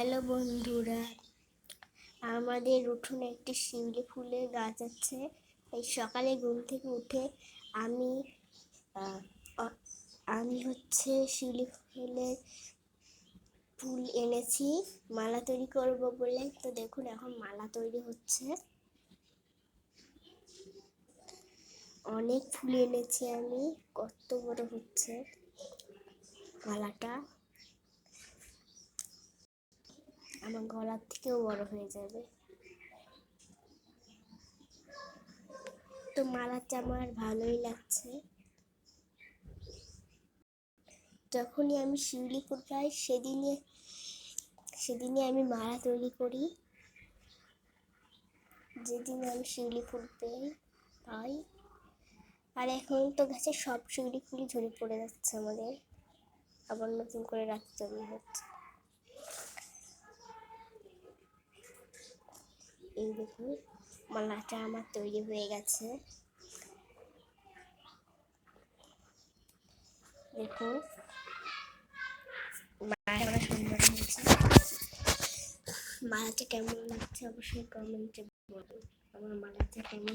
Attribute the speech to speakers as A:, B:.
A: Hello বন্ধুরা, আমাদের উঠোনে একটি শিউলি ফুলের গাছ আছে। এই সকালে ঘুম থেকে উঠে আমি আমি হচ্ছে শিউলি ফুলের ফুল এনেছি, মালা তৈরি করব বলে। তো দেখুন, এখন মালা তৈরি হচ্ছে। অনেক ফুল এনেছি আমি, কত বড় হচ্ছে মালাটা। আমার গলার থেকেও বড় হয়ে যাবে। তো মালাটা আমার ভালোই লাগছে। যখনই আমি শিউলি পাই সেদিনে সেদিনে আমি মালা তৈরি করি। যেদিন আমি শিউলি ফুল পেয়ে, পাই। আর এখন তো গাছে সব শিউলি ফুলই ঝরে পড়ে যাচ্ছে আমাদের। আবার নতুন করে রাখতে তৈরি হচ্ছে। এই দেখুন, মালাটা আমার তৈরি হয়ে গেছে। দেখুন সুন্দর হয়েছে। মালাটা কেমন লাগছে অবশ্যই কমেন্টে বলুন। আমার মালাটা কেমন